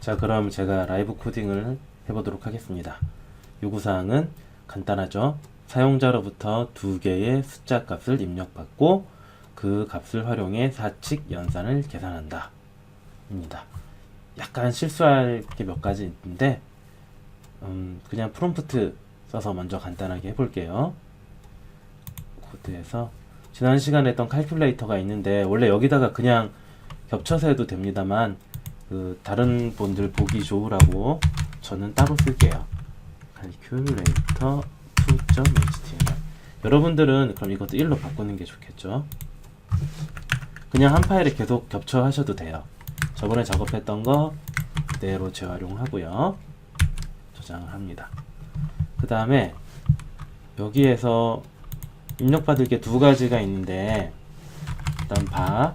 자, 그럼 제가 라이브 코딩을 해보도록 하겠습니다. 요구사항은 간단하죠. 사용자로부터 두 개의 숫자 값을 입력받고 그 값을 활용해 사칙 연산을 계산한다. 입니다. 약간 실수할 게 몇 가지 있는데, 음, 그냥 프롬프트 써서 먼저 간단하게 해볼게요. 코드에서 지난 시간에 했던 칼큘레이터가 있는데 원래 여기다가 그냥 겹쳐서 해도 됩니다만 그 다른 분들 보기 좋으라고 저는 따로 쓸게요. calculator 2.html 여러분들은 그럼 이것도 1로 바꾸는 게 좋겠죠. 그냥 한 파일에 계속 겹쳐 하셔도 돼요. 저번에 작업했던 거 그대로 재활용하고요. 저장을 합니다. 그 다음에 여기에서 입력받을 게 두 가지가 있는데 일단 바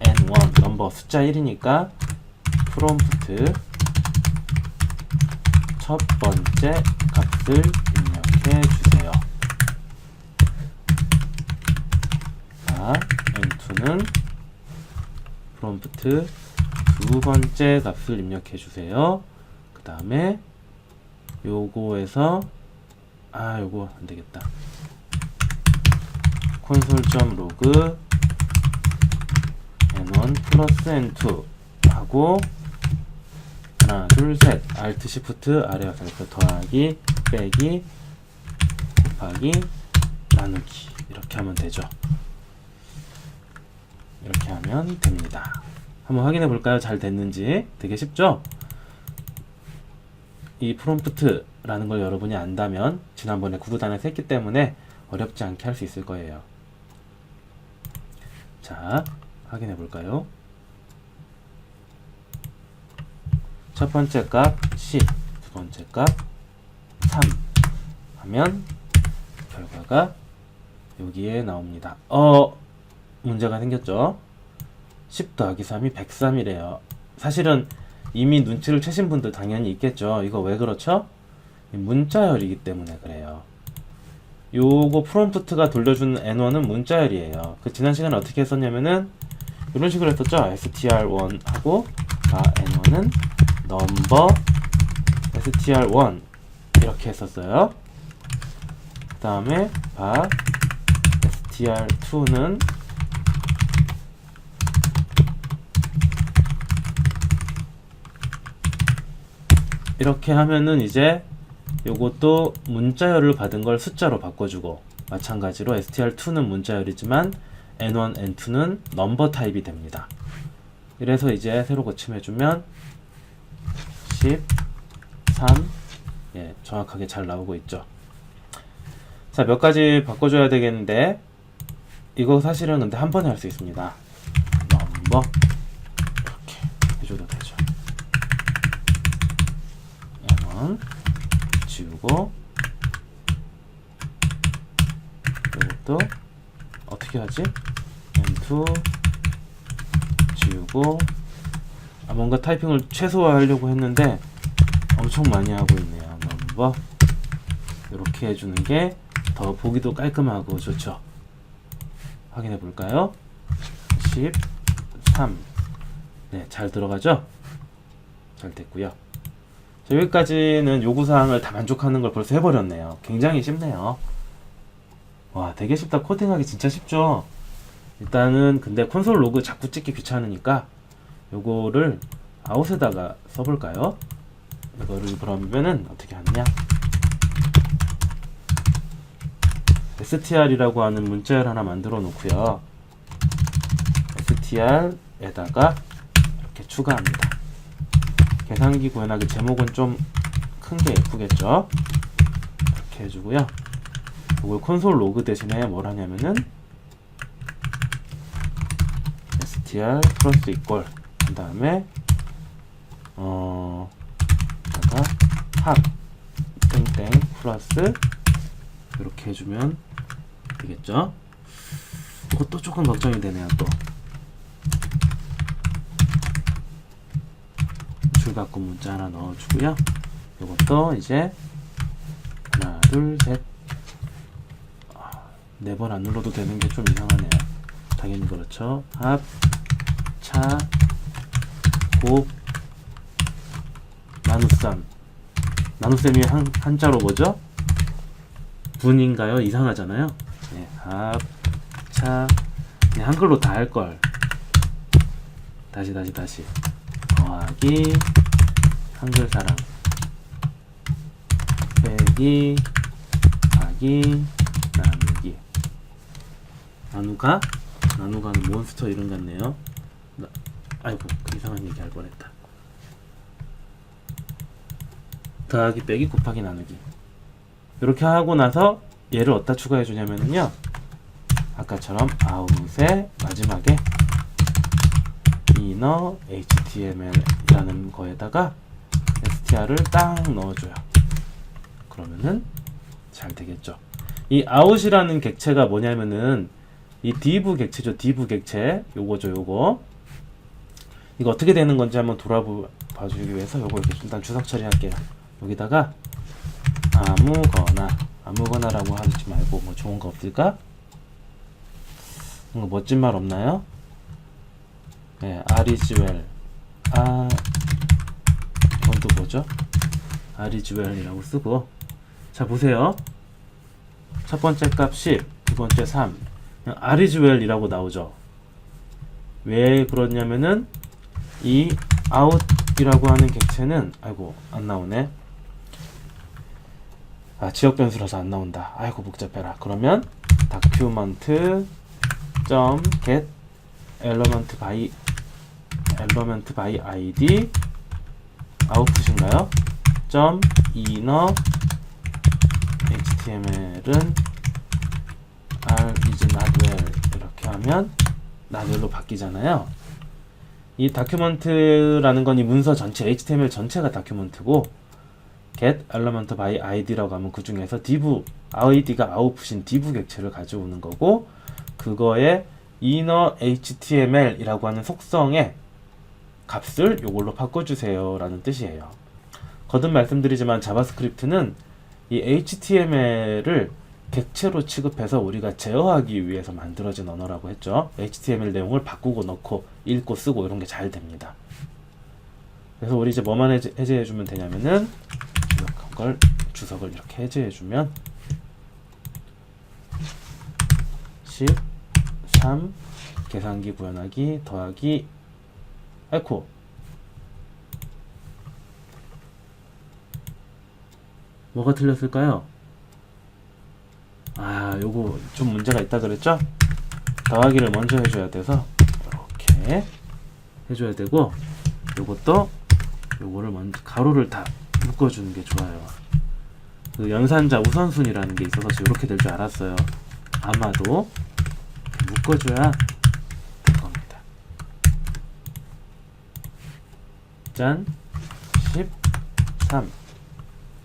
n1 넘버 숫자 1이니까 프롬프트 첫 번째 값을 입력해 주세요. 자, n2는 프롬프트 두 번째 값을 입력해 주세요. 그 다음에 요거에서 아 요거 안 되겠다. 콘솔.로그 n1 플러스 n2 하고 하나 둘셋. Alt shift 아래 이렇게 더하기 빼기 곱하기 나누기. 이렇게 하면 되죠. 이렇게 하면 됩니다. 한번 확인해 볼까요? 잘 됐는지. 되게 쉽죠? 이 프롬프트라는 걸 여러분이 안다면 지난번에 구구단에서 했기 때문에 어렵지 않게 할 수 있을 거예요. 자, 확인해 볼까요? 첫 번째 값 10, 두 번째 값 3 하면 결과가 여기에 나옵니다. 어, 문제가 생겼죠? 10 더하기 3이 103이래요. 사실은 이미 눈치를 채신 분들 당연히 있겠죠. 이거 왜 그렇죠? 이 문자열이기 때문에 그래요. 요거 프롬프트가 돌려주는 n1은 문자열이에요. 그 지난 시간에 어떻게 했었냐면은 이런 식으로 했었죠. str1 하고 아 n1은 number str1 이렇게 했었어요. 그 다음에 바 str2는 이렇게 하면은 이제 요것도 문자열을 받은 걸 숫자로 바꿔주고 마찬가지로 str2는 문자열이지만 n1, n2는 넘버 타입이 됩니다. 이래서 이제 새로 고침해주면 10, 3, 예, 정확하게 잘 나오고 있죠. 자, 몇 가지 바꿔줘야 되겠는데 이거 사실은 근데 한 번에 할 수 있습니다. 넘버 이렇게 해줘도 되죠. n1 지우고 이것도 어떻게 하지? n2 지우고 아 뭔가 타이핑을 최소화하려고 했는데 엄청 많이 하고 있네요 넘버 이렇게 해주는 게 더 보기도 깔끔하고 좋죠 확인해 볼까요? 13 네, 잘 들어가죠? 잘 됐고요 자, 여기까지는 요구사항을 다 만족하는 걸 벌써 해버렸네요. 굉장히 쉽네요. 와, 되게 쉽다. 코딩하기 진짜 쉽죠? 일단은 근데 콘솔 로그 자꾸 찍기 귀찮으니까 요거를 아웃에다가 써볼까요? 이거를 그러면은 어떻게 하느냐? str이라고 하는 문자열 하나 만들어 놓고요. str에다가 이렇게 추가합니다. 계산기 구현하기 제목은 좀 큰 게 예쁘겠죠? 이렇게 해주고요. 이걸 콘솔 로그 대신에 뭘 하냐면은 str 플러스 이꼴 그 다음에 어 다가 합 땡땡 플러스 이렇게 해주면 되겠죠? 이것도 조금 걱정이 되네요 또 줄바꿈 문자 하나 넣어주고요. 이것도 이제 하나, 둘, 셋. 네 번 안 눌러도 되는 게 좀 이상하네요. 당연히 그렇죠. 합, 차, 곱, 나눗셈. 나눗셈이 한, 한자로 뭐죠? 분인가요? 이상하잖아요. 네, 합, 차. 그냥 한글로 다 할 걸. 다시 다시 다시. 더하기 한글 사랑. 빼기 하기 나누기. 나누가 나누가는 몬스터 이름 같네요. 나, 아이고 그 이상한 얘기 할 뻔했다. 더하기 빼기 곱하기 나누기. 이렇게 하고 나서 얘를 어디다 추가해 주냐면요. 아까처럼 아웃의 마지막에 inner html이라는 거에다가 str을 딱 넣어줘요. 그러면은 잘 되겠죠. 이 out이라는 객체가 뭐냐면은 이 div 객체죠. div 객체 요거죠. 요거 이거 어떻게 되는 건지 한번 돌아봐 주기 위해서 요거 이렇게 일단 주석 처리할게요. 여기다가 아무거나 아무거나라고 하지 말고 뭐 좋은 거 없을까? 뭔가 멋진 말 없나요? 네, 아리즈웰 아 이건 또 뭐죠? 아리즈웰이라고 쓰고 자 보세요 첫 번째 값 10, 두 번째 3 아리즈웰이라고 나오죠 왜 그러냐면은 이 out이라고 하는 객체는 아이고 안 나오네 아 지역 변수라서 안 나온다 아이고 복잡해라 그러면 document 점 get element by element by id 아웃풋인가요? 점 inner html은 r is not well 이렇게 하면 not well로 바뀌잖아요. 이 다큐먼트라는 건 이 문서 전체 HTML 전체가 다큐먼트고 get element by id라고 하면 그 중에서 div id가 아웃풋인 div 객체를 가져오는 거고 그거에 inner html이라고 하는 속성의 값을 요걸로 바꿔주세요 라는 뜻이에요. 거듭 말씀드리지만 자바스크립트는 이 HTML을 객체로 취급해서 우리가 제어하기 위해서 만들어진 언어라고 했죠. HTML 내용을 바꾸고 넣고 읽고 쓰고 이런 게 잘 됩니다. 그래서 우리 이제 뭐만 해제, 해제해주면 되냐면은 이렇게 걸 주석을 이렇게 해제해주면 10, 3, 계산기 구현하기 더하기 아이코 뭐가 틀렸을까요? 아 요거 좀 문제가 있다 그랬죠? 더하기를 먼저 해줘야 돼서 이렇게 해줘야 되고 요것도 요거를 먼저 가로를 다 묶어주는 게 좋아요. 그 연산자 우선순위라는 게 있어서 이렇게 될 줄 알았어요. 아마도 묶어줘야 될 겁니다. 짠. 13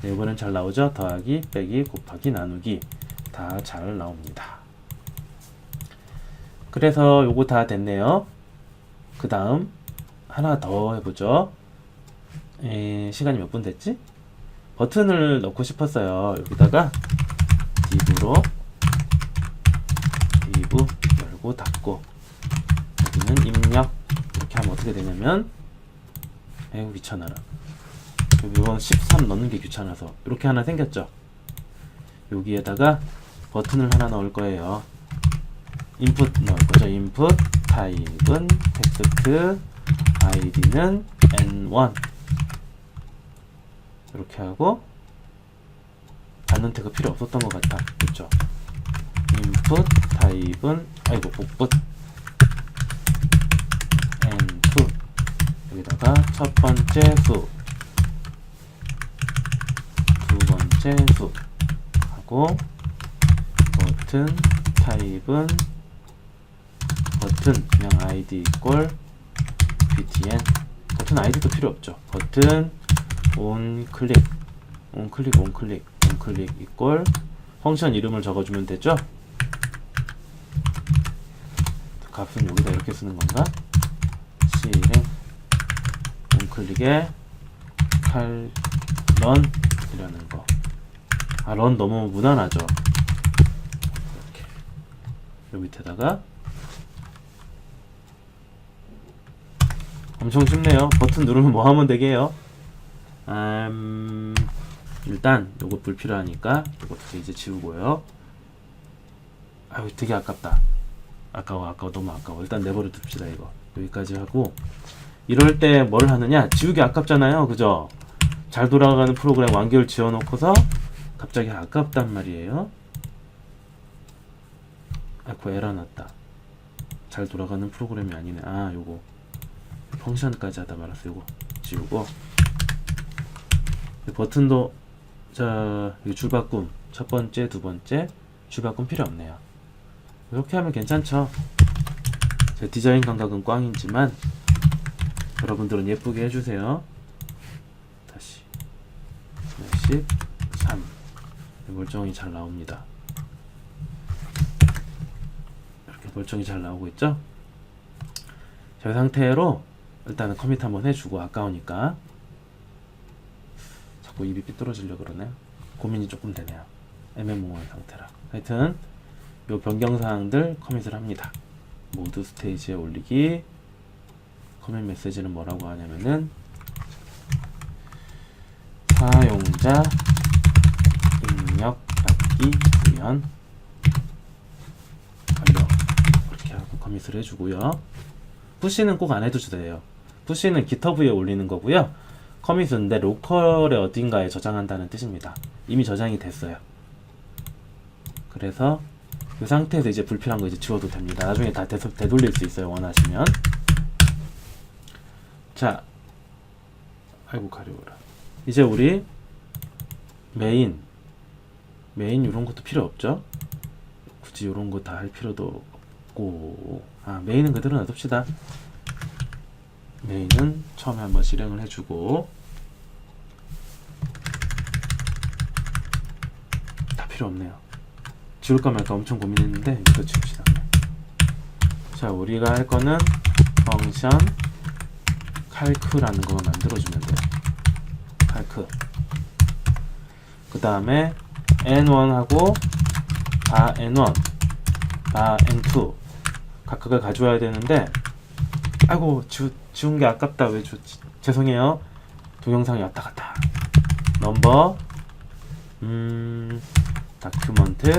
네, 이번엔 잘 나오죠? 더하기, 빼기, 곱하기, 나누기 다 잘 나옵니다. 그래서 요거 다 됐네요. 그 다음 하나 더 해보죠. 에, 시간이 몇 분 됐지? 버튼을 넣고 싶었어요. 여기다가 div로 div 열고 닫고 여기는 입력 이렇게 하면 어떻게 되냐면 에휴 귀찮아라. 이건 13 넣는 게 귀찮아서 이렇게 하나 생겼죠 여기에다가 버튼을 하나 넣을 거예요. 인풋 넣을 거죠. 인풋 타입은 텍스트 아이디는 n1 이렇게 하고 받는 태그 필요 없었던 것 같다. 그렇죠? 인풋 타입은 아이고 output. n2 여기다가 첫 번째 수. 두 번째 수 하고 버튼 타입은 버튼 그냥 id 이꼴 btn. 버튼 id도 필요 없죠. 버튼 온 클릭 온 클릭 온 클릭 온 클릭 이꼴. 펑션 이름을 적어주면 되죠? 값은 여기다 이렇게 쓰는 건가? 실행 온 클릭에 칼 런 이라는 거. 아, 런 너무 무난하죠. 요 밑에다가 엄청 쉽네요. 버튼 누르면 뭐 하면 되게요? 음, 일단 요거 불필요하니까 요것도 이제 지우고요. 아유 되게 아깝다. 아까워 아까워 너무 아까워. 일단 내버려 둡시다 이거. 여기까지 하고 이럴 때 뭘 하느냐? 지우기 아깝잖아요. 그죠? 잘 돌아가는 프로그램 완결 지어놓고서 갑자기 아깝단 말이에요. 아이고 에러 났다. 잘 돌아가는 프로그램이 아니네. 아 요거 펑션까지 하다 말았어. 요거 지우고 이 버튼도 자 줄바꿈 첫 번째 두 번째 줄바꿈 필요 없네요. 이렇게 하면 괜찮죠. 제 디자인 감각은 꽝이지만 여러분들은 예쁘게 해주세요. 다시 몇십 3 멀쩡히 잘 나옵니다. 이렇게 멀쩡히 잘 나오고 있죠? 저 상태로 일단은 커밋 한번 해주고 아까우니까 자꾸 입이 삐뚤어지려 그러네요. 고민이 조금 되네요. 애매모호한 상태라. 하여튼 요 변경사항들 커밋을 합니다. 모드 스테이지에 올리기 커밋 메시지는 뭐라고 하냐면은 사용자 입력 받기 구현 완료 이렇게 하고 커밋을 해주고요. 푸시는 꼭 안 해도 돼요. 푸시는 GitHub에 올리는 거고요. 커밋은 내 로컬의 어딘가에 저장한다는 뜻입니다. 이미 저장이 됐어요. 그래서 이 상태에서 이제 불필요한 거 이제 지워도 됩니다. 나중에 다 되돌, 되돌릴 수 있어요. 원하시면. 자, 아이고 가려워라. 이제 우리 메인 메인 이런 것도 필요 없죠. 굳이 이런 거 다 할 필요도 없고 아 메인은 그대로 놔둡시다. 메인은 처음에 한번 실행을 해주고 다 필요 없네요. 지울까 말까 엄청 고민했는데 이거 지웁시다. 자 우리가 할 거는 펑션 칼크라는 거 만들어주면 돼요. 칼크. 그 다음에 n1하고 바 n1, 바 n2 각각을 가져와야 되는데 아이고 지, 지운 게 아깝다. 왜 주, 죄송해요. 동영상이 왔다 갔다. 넘버 음 다큐먼트.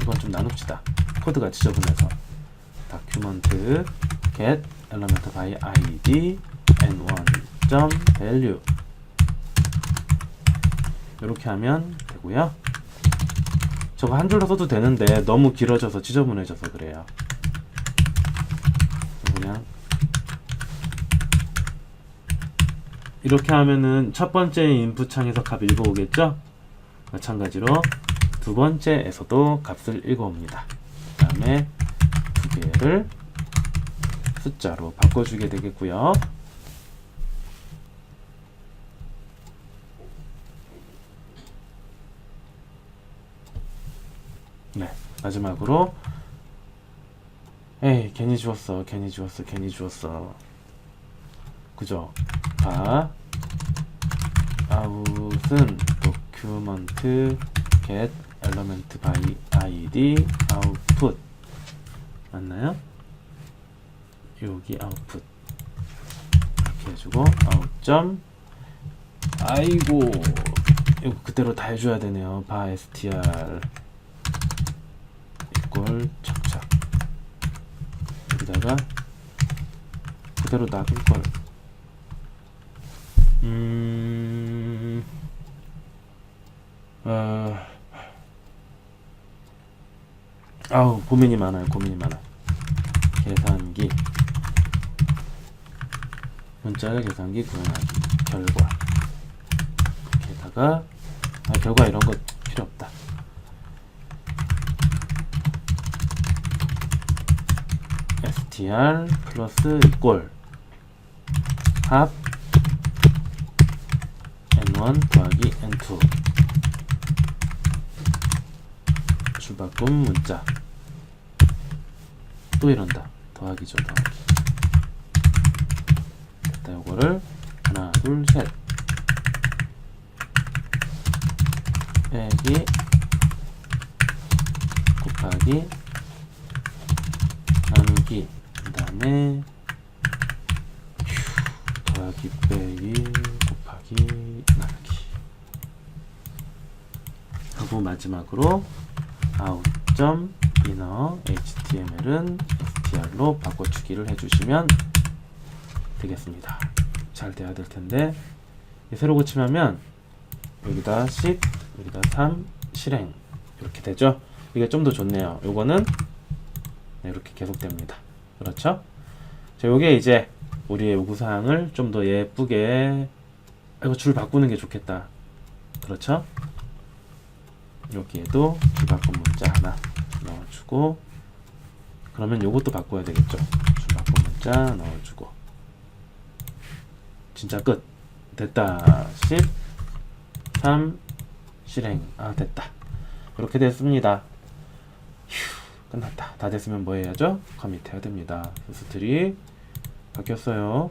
이건 좀 나눕시다. 코드가 지저분해서. 다큐먼트 get element by id n1 value. 이렇게 하면 되고요. 저거 한 줄로 써도 되는데 너무 길어져서 지저분해져서 그래요. 그냥 이렇게 하면은 첫 번째 인풋 창에서 값 읽어오겠죠? 마찬가지로 두 번째에서도 값을 읽어옵니다. 그 다음에 두 개를 숫자로 바꿔주게 되겠고요. 네, 마지막으로. 에이 괜히 주웠어 괜히 주웠어 괜히 주웠어. 그죠? 바 아웃은 도큐먼트 get element by id output. 맞나요? 여기 output. 이렇게 해주고 out 점. 아이고 이거 그대로 다 해줘야 되네요. 바 str 이걸 착착 여기다가 그대로 놔둘 걸. 음, 어, 아우 고민이 많아요. 고민이 많아. 계산기 문자를 계산기 구현하기 결과 게다가 아, 결과 이런 거 필요 없다. Str 플러스 이꼴 합 n1 더하기 n2 줄바꿈 문자. 또 이런다. 더하기죠 더하기. 됐다 요거를 하나 둘셋. 빼기 곱하기 나누기 그 다음에 곱하기 빼기 곱하기 나누기 하고 마지막으로 out.inner html은 str로 바꿔주기를 해주시면 되겠습니다. 잘 돼야 될 텐데 새로 고침하면 여기다 10, 여기다 3, 실행 이렇게 되죠. 이게 좀 더 좋네요. 요거는 네, 이렇게 계속됩니다. 그렇죠? 자, 요게 이제 우리의 요구사항을 좀 더 예쁘게 이거 줄 바꾸는 게 좋겠다. 그렇죠? 여기에도 줄 바꾼 문자 하나 넣어주고 그러면 요것도 바꿔야 되겠죠. 줄 바꾼 문자 넣어주고 진짜 끝 됐다 10 3 실행 아 됐다 이렇게 됐습니다 휴 끝났다. 다 됐으면 뭐 해야죠? 커밋 해야 됩니다. 스트리 바뀌었어요.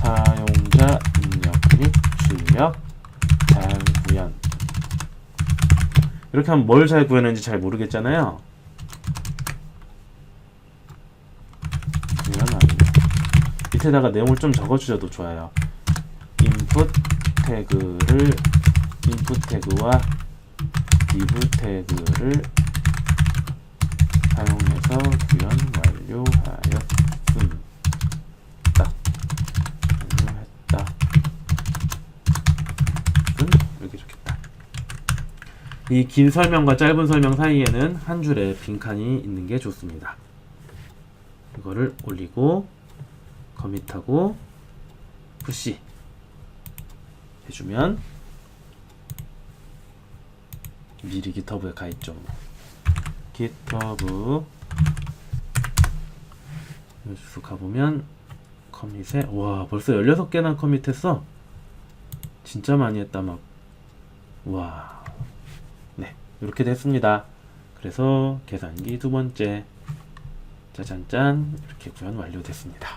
사용자 입력 및 출력 잘 구현. 이렇게 하면 뭘 잘 구현했는지 잘 모르겠잖아요. 밑에다가 내용을 좀 적어주셔도 좋아요. input 태그를 input 태그와 div 태그를 구현 완료하였습니다. 완료했다. 음, 이렇게 좋겠다. 이 긴 설명과 짧은 설명 사이에는 한 줄의 빈칸이 있는 게 좋습니다. 이거를 올리고 커밋하고 푸시 해주면 미리 기터브에 가있죠 기터브 쭉 가보면 커밋에 와 벌써 16개나 커밋했어. 진짜 많이 했다 막 와. 네 이렇게 됐습니다. 그래서 계산기 두 번째. 짜잔짠. 이렇게 구현 완료됐습니다